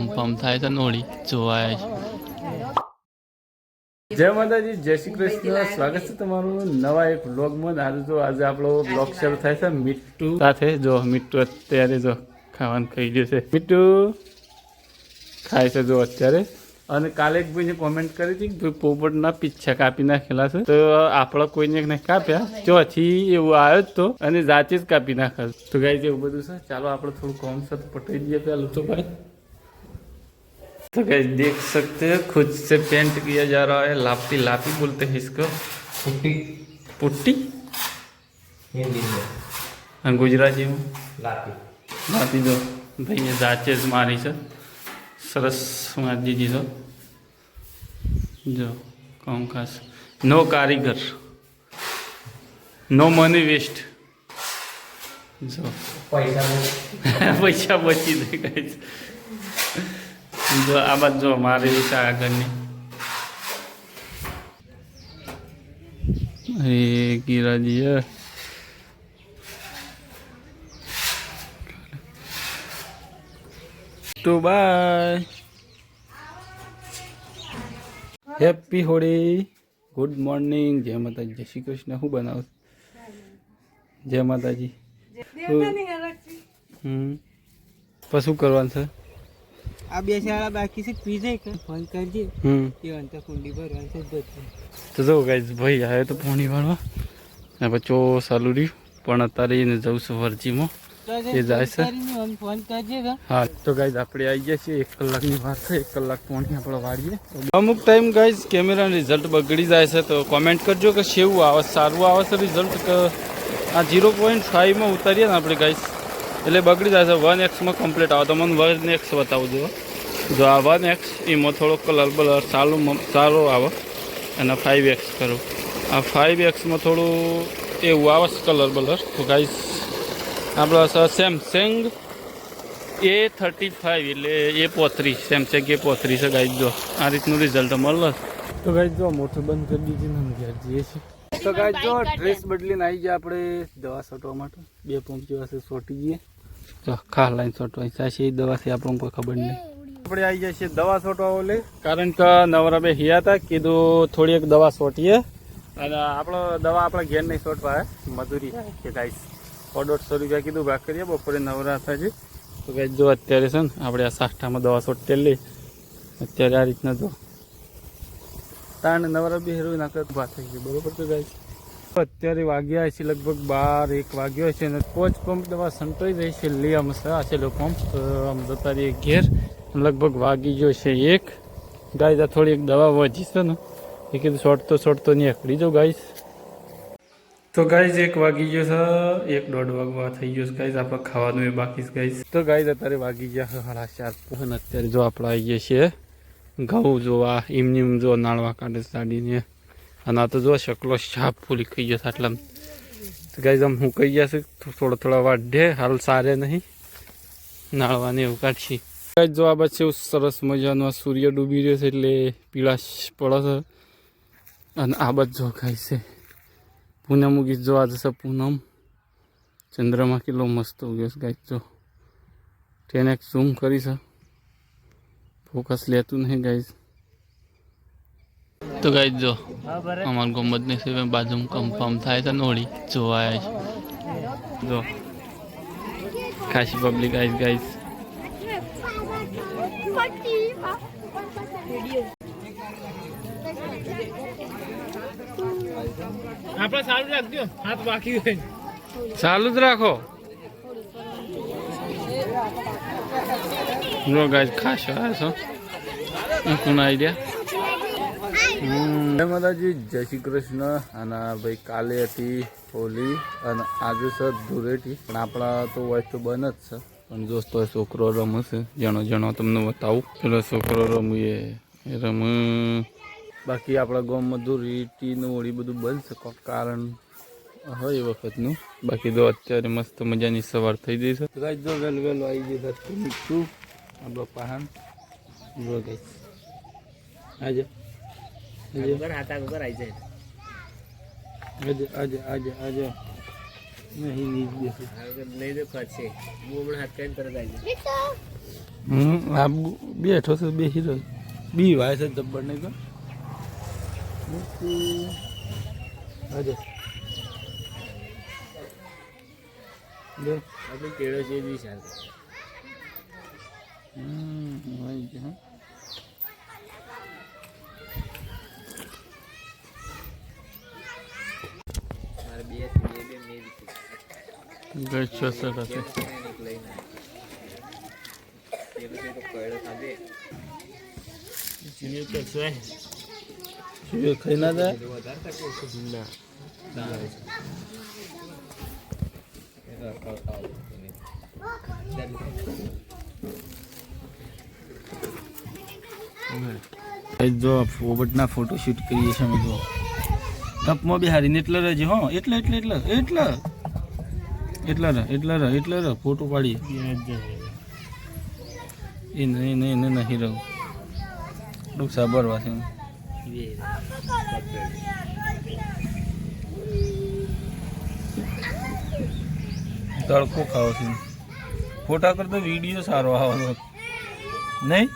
Confirm થાય તો નોળી જોવાય. જય માતાજી, જય શ્રી કૃષ્ણ. સ્વાગત છે તમારું નવા એક વ્લોગમાં. ને આજે જો, આજે આપણો બ્લોગ શરૂ થાય છે મીઠુ સાથે. જો મીઠુ અત્યારે જો ખાવાનું ખાઈ ગયું છે. મીઠુ ખાય છે જો અત્યારે. અને કાલે એક ભાઈને કોમેન્ટ કરી હતી કે પોપટના પીછા કાપી નાખેલા છે. તો આપણે કોઈને નહીં કાપ્યા. ચોથી એવું આવ્યો તો. અને જાતે જ કાપી નાખે તો ગાઈ એવું બધું છે. ચાલો, આપણે થોડું કોમ સાથે પટાઈ દઈએ પેલું તો ભાઈ. तो गैस देख सकते हैं खुद से पेंट किया जा रहा है लापी लापी बोलते हैं इसको પુટ્ટી पुट्टी હિન્દીમાં અને ગુજરાતીમાં લાપી લાપી દો ભાઈએ જાચે જ મારી છે સરસ મારી દીધી તો જો કોમ ખાસ નો કારીગર નો મની વેસ્ટ જો પૈસા બહુ પૈસા બચી દે guys. જો આ બાદ જો મારી રીતે આગળની. એ ગીરાજી હે. તો bye. Happy Holi good morning જય માતાજી. જય શ્રી કૃષ્ણ. શું બનાવું? જય માતાજી. હમ. શું કરવાનું છે? આ બે શાળા બાકી છે પી જાય કે ફોન કરજે. એ અંત કુંડી ભરવાનું છે બધું. તો જો ગાઈસ ભાઈ આવ્યો તો પાણી વાળવા. ને બચ્ચો સાલું રહ્યું પણ અત્યારે એને જવું છું વરજીમાં. એ જાય છે? ફોન કરજે હા. તો ગાઈઝ આપણે આવી ગયા છીએ એક કલાકની વાર છે એક કલાક પોણી આપણે વાળીએ. અમુક ટાઈમ ગાઈઝ કેમેરાનું રિઝલ્ટ બગડી જાય છે તો કોમેન્ટ કરજો કે શેવું આવે સારું આવે છે રિઝલ્ટ આ ઝીરો પોઈન્ટ ફાઈવમાં ઉતારીએ ને આપણે ગાઈઝ એટલે બગડી જાય છે. વન એક્સમાં કમ્પ્લીટ આવે. તો મને વન એક્સ બતાવજો જો આ વન એક્સ એમાં થોડો કલર બલર સારું સારો આવે. અને ફાઈવ એક્સ કરો. આ ફાઈવ એક્સમાં થોડું એવું આવે કલર બલર. તો ગાઈસ આપણે સેમસંગ એ થર્ટી ફાઈવ એટલે એ પોત્રીસ. સેમસંગ એ પોત્રીસ ગાઈ જો. આ રીતનું રિઝલ્ટ મળે તો ગાઈ જો મોટર બંધ કરી દીધી ને ઘેર જઈએ છીએ. તો ગાય જો ડ્રેસ બદલીને આવી ગયા આપણે દવા છોટવા માટે. બે પંપ જેવા છે છોટી જઈએ તો ખા લાઈન છોટવા ઈચ્છા છે એ દવાથી આપણને કોઈ ખબર નહીં. આપણે આવી જાય છીએ દવા છોટવા ઓલે. કારણ કે નવરા બે હિયા હતા કીધું થોડી એક દવા છોટીએ અને આપણો દવા આપણા ઘેર નહીં છોટવા મજૂરી. કે ગાઈસ સો દોઢસો રૂપિયા કીધું ભાગ કરીએ બપોરે નવરા થાય છે તો ગાઈ જો અત્યારે છે ને આપણે આ સાઠામાં દવા છોટેલી અત્યારે આ રીતના જો. તાણ નવરા બી હેરો નાખે ઊભા થઈ ગયું. બરોબર તો ગાઈ અત્યારે વાગ્યા છે લગભગ બાર, એક વાગ્યો છે અને કોચ પંપ દવા સંતોઈ રહી છે. લે આમ છેલ્લો પંપ આમ જતા રહીએ ઘેર. લગભગ વાગી ગયો છે એક. ગાય થોડી એક દવા વધી છે ને. એ કીધું શોર્ટ તો નહીં નીકળી જાઉં ગાઈશ તો ગાઈઝ એક વાગી ગયો છે. એક દોઢ વાગવા થઈ ગયો છે ગાઈઝ આપણે ખાવાનું એ બાકી છે ગાઈઝ તો ગાઈઝ અત્યારે વાગી ગયા છે સાડા ચાર અને અત્યારે જો આપણે આવી ગયા છીએ. ઘઉં જોવા એમની એમ જો નાળવા કાઢે સાડીને અને આ તો જો શકલો શાપ ફૂલી ખાઈ ગયો આટલા તો ગાઈઝ આમ હું કહી ગયા છે, થોડા થોડા વાઢે, હાલ સારે નહીં. નાળવાને એવું કાઢશી. ગાઈઝ જો આ છે એવું સરસ મજાનો આ સૂર્ય ડૂબી રહ્યો છે એટલે પીળાશ પડે છે. અને આ બાદ જો ગાઈઝ છે. પૂનમ ઉગી જોવા જશે પૂનમ. ચંદ્રમાં કેટલો મસ્ત ઉગ્યો છે ગાય જો. તેને ઝૂમ કરી છે. ફોકસ લેતું નહીં ગાઈઝ તો ગાઈઝ જો. અમારા ગમતની સેવે બાજુમાં કન્ફર્મ થાય છે નોળી જોવા આવ્યા છે. જો. ખાસી પબ્લિક આઈસ ગાઈઝ આપણે સારું રાખજો હાથ બાકી હોય. ચાલુ જ રાખો. જો ગાઈઝ ખાસ આવ્યા છો. કોણ આઈડિયા જય માતાજી જય શ્રી કૃષ્ણ. અને ભાઈ કાલે હતી હોલી અને આજે સર ધૂળેટી. પણ આપણા તો હોય તો બંધ જ છે. પણ દોસ્તો છોકરો રમશે. જણો જણો તમને બતાવું. પેલો છોકરો રમીએ. રમ. બાકી આપણા ગામમાં ધૂળેટીનું હોળી બધું બંધ છે. કારણ હોય એ વખતનું. બાકી તો અત્યારે મસ્ત મજાની સવાર થઈ ગઈ છે. રાજ જો વહેલું વહેલું આવી ગયું છે તું આપણો પહાણ જો ગઈ. આજે આજે. હાથા ઉપર આવી જાય આજે આજે આજે આજે. નહીં નહીં બેસું નહીં તો છે. હું હમણાં હાથ કરીને તરત આવી જાય. હમ આ બેઠો છે બે હીરો બી વાય છે જબ્બર નહીં તો. હજે બે આપણે કેળો છે બી સારું. હમ હોય છે બે બે બે મેં ગઈ છસઠ હશે લઈને એ પછી તો કેળો ખાધે શું એ ખાઈ ના જાય વધારે તક ના ના ગાઈસ જો પોપટના ફોટોશૂટ કરીએ છીએ અમે જો કપમાં બી હારીને એટલે રહેજે હો એટલે એટલે એટલે એટલે એટલા રહે એટલા રહે એટલા રહે, ફોટો પાડીએ. એ નહીં નહીં નહીં નહીં રહું. થોડુંક સાંભળવા છે તડકો ખાવો છે. ફોટા કરતા વીડિયો સારો આવે નહીં?